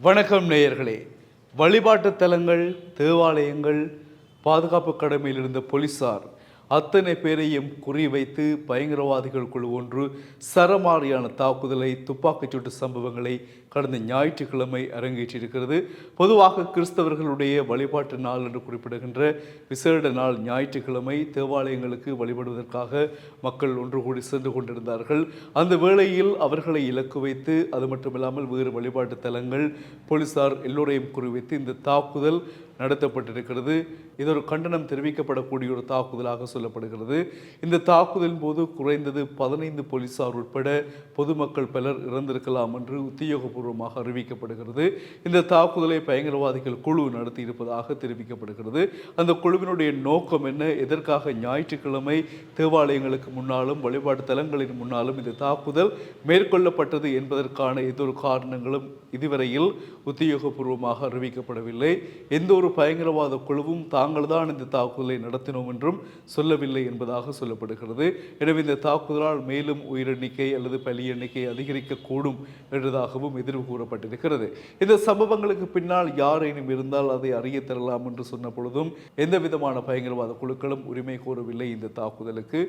வணக்கம் நேயர்களே. வழிபாட்டு தலங்கள் தேவாலயங்கள் பாதுகாப்பு கடமையில் இருந்த போலீசார் அத்தனை பேரையும் குறிவைத்து பயங்கரவாதிகள் குழு ஒன்று சரமாரியான தாக்குதலை துப்பாக்கிச்சூட்டு சம்பவங்களை கடந்த ஞாயிற்றுக்கிழமை அரங்கேற்றிருக்கிறது பொதுவாக கிறிஸ்தவர்களுடைய வழிபாட்டு நாள் என்று குறிப்பிடுகின்ற விசேட நாள் ஞாயிற்றுக்கிழமை தேவாலயங்களுக்கு வழிபடுவதற்காக மக்கள் ஒன்று கூடி சென்று கொண்டிருந்தார்கள். அந்த வேளையில் அவர்களை இலக்கு வைத்து அது மட்டுமில்லாமல் வேறு வழிபாட்டு தலங்கள் போலீசார் எல்லோரையும் குறிவைத்து இந்த தாக்குதல் நடத்தப்பட்டிருக்கிறது. இது ஒரு கண்டனம் தெரிவிக்கப்படக்கூடிய ஒரு தாக்குதலாக சொல்லப்படுகிறது. இந்த தாக்குதலின் போது குறைந்தது பதினைந்து போலீசார் உட்பட பொதுமக்கள் பலர் இறந்திருக்கலாம் என்று உத்தியோகபூர்வமாக அறிவிக்கப்படுகிறது. இந்த தாக்குதலை பயங்கரவாதிகள் குழு நடத்தியிருப்பதாக தெரிவிக்கப்படுகிறது. அந்த குழுவினுடைய நோக்கம் என்ன? எதற்காக ஞாயிற்றுக்கிழமை தேவாலயங்களுக்கு முன்னாலும் வழிபாட்டு தலங்களின் முன்னாலும் இந்த தாக்குதல் மேற்கொள்ளப்பட்டது என்பதற்கான எந்தொரு காரணங்களும் இதுவரையில் உத்தியோகபூர்வமாக அறிவிக்கப்படவில்லை. எந்த ஒரு பயங்கரவாத குழுவும் தாங்கள் தான் இந்த தாக்குதலை நடத்தினோம் என்றும் சொல்லவில்லை என்பதாக சொல்லப்படுகிறது. எனவே இந்த தாக்குதலால் மேலும் உயிரெண்ணிக்கை அல்லது பலி எண்ணிக்கை அதிகரிக்கக்கூடும் என்றதாகவும் எதிர்வு கூறப்பட்டிருக்கிறது. இந்த சம்பவங்களுக்கு பின்னால் யாரேனும் இருந்தால் அதை அறிய தரலாம் என்று சொன்ன பொழுதும் எந்த விதமான பயங்கரவாத குழுக்களும் உரிமை கோரவில்லை இந்த தாக்குதலுக்கு.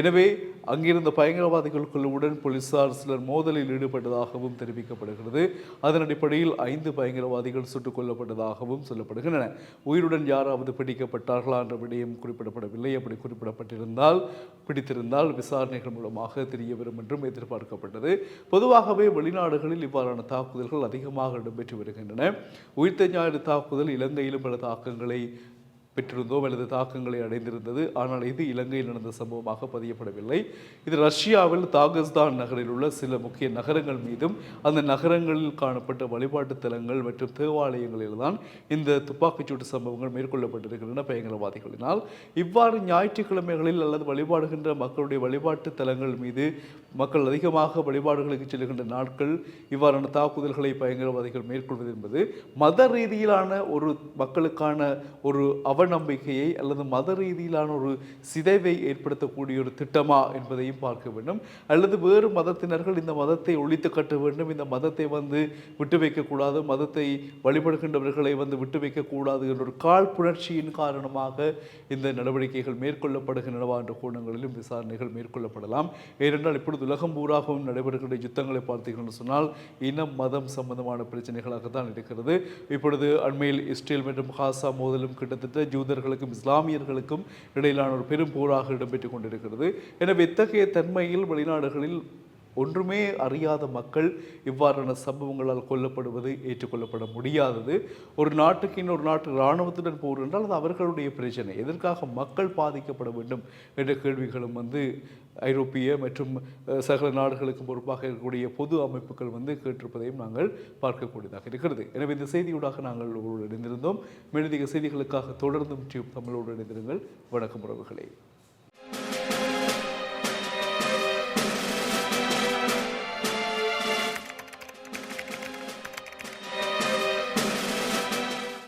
எனவே அங்கிருந்த பயங்கரவாதிகள் குழுவுடன் போலீசார் சிலர் மோதலில் ஈடுபட்டதாகவும் தெரிவிக்கப்படுகிறது. அதன் அடிப்படையில் ஐந்து பயங்கரவாதிகள் சுட்டுக் கொல்லப்பட்டதாகவும் சொல்லப்படுகின்றன. உயிருடன் யாராவது பிடிக்கப்பட்டார்களா என்ற விடயம் குறிப்பிடப்படவில்லை. அப்படி குறிப்பிடப்பட்டிருந்தால் பிடித்திருந்தால் விசாரணைகள் மூலமாக தெரிய வரும் என்றும் எதிர்பார்க்கப்பட்டது. பொதுவாகவே வெளிநாடுகளில் இவ்வாறான தாக்குதல்கள் அதிகமாக இடம்பெற்று வருகின்றன. உயிர்த்த ஞாயிறு தாக்குதல் இலங்கையிலும் பல தாக்கங்களை பெற்றிருந்தோம் அல்லது தாக்கங்களை அடைந்திருந்தது. ஆனால் இது இலங்கையில் நடந்த சம்பவமாக பதியப்படவில்லை. இது ரஷ்யாவில் தாகஸ்தான் நகரில் உள்ள சில முக்கிய நகரங்கள் மீதும் அந்த நகரங்களில் காணப்பட்ட வழிபாட்டு தலங்கள் மற்றும் தேவாலயங்களில் தான் இந்த துப்பாக்கிச்சூட்டு சம்பவங்கள் மேற்கொள்ளப்பட்டிருக்கின்றன பயங்கரவாதிகளினால். இவ்வாறு ஞாயிற்றுக்கிழமைகளில் அல்லது வழிபாடுகின்ற மக்களுடைய வழிபாட்டு தலங்கள் மீது மக்கள் அதிகமாக வழிபாடுகளுக்கு செல்கின்ற நாட்கள் இவ்வாறான தாக்குதல்களை பயங்கரவாதிகள் மேற்கொள்வது என்பது மத ரீதியிலான ஒரு மக்களுக்கான ஒரு அவ அவநம்பிக்கையை அல்லது மத ரீதியிலான ஒரு சிதைவை ஏற்படுத்தக்கூடிய ஒரு திட்டமா என்பதையும் பார்க்க வேண்டும். அல்லது வேறு மதத்தினர்கள் இந்த மதத்தை ஒழித்து கட்ட வேண்டும். இந்த மதத்தை வந்து விட்டு வைக்கக்கூடாது மதத்தை வழிபடுகின்றவர்களை வந்து விட்டு வைக்கக்கூடாது என்ற ஒரு காழ்ப்புணர்ச்சியின் காரணமாக இந்த நடவடிக்கைகள் மேற்கொள்ளப்படுகின்றனவா என்ற கோணங்களிலும் விசாரணைகள் மேற்கொள்ளப்படலாம். ஏனென்றால் இப்பொழுது உலகம் பூராகவும் நடைபெறுகின்ற யுத்தங்களை பார்த்தீர்கள் சொன்னால் இனம் மதம் சம்பந்தமான பிரச்சனைகளாக தான் இருக்கிறது. இப்பொழுது அண்மையில் இஸ்ரேல் மற்றும் ஹாசா மோதலும் கிட்டத்தட்ட ஜூதர்களுக்கும் இஸ்லாமியர்களுக்கும் இடையிலான ஒரு பெரும் போராக இடம்பெற்று கொண்டிருக்கிறது. எனவே இத்தகைய தன்மையில் வெளிநாடுகளில் ஒன்றுமே அறியாத மக்கள் இவ்வாறான சம்பவங்களால் கொல்லப்படுவது ஏற்றுக்கொள்ளப்பட முடியாதது. ஒரு நாட்டுக்கு இன்னொரு நாட்டு இராணுவத்துடன் போர் என்றால் அது அவர்களுடைய பிரச்சனை. எதற்காக மக்கள் பாதிக்கப்பட வேண்டும் என்ற கேள்விகளும் வந்து ஐரோப்பிய மற்றும் சகல நாடுகளுக்கு பொறுப்பாக இருக்கக்கூடிய பொது அமைப்புகள் வந்து கேட்டிருப்பதையும் நாங்கள் பார்க்கக்கூடியதாக இருக்கிறது. எனவே இந்த செய்தியூடாக நாங்கள் உங்களோடு இணைந்திருந்தோம். மேலதிக செய்திகளுக்காக தொடர்ந்தும் டியூப் தமிழோடு இணைந்திருங்கள். வணக்கம் உறவுகளே.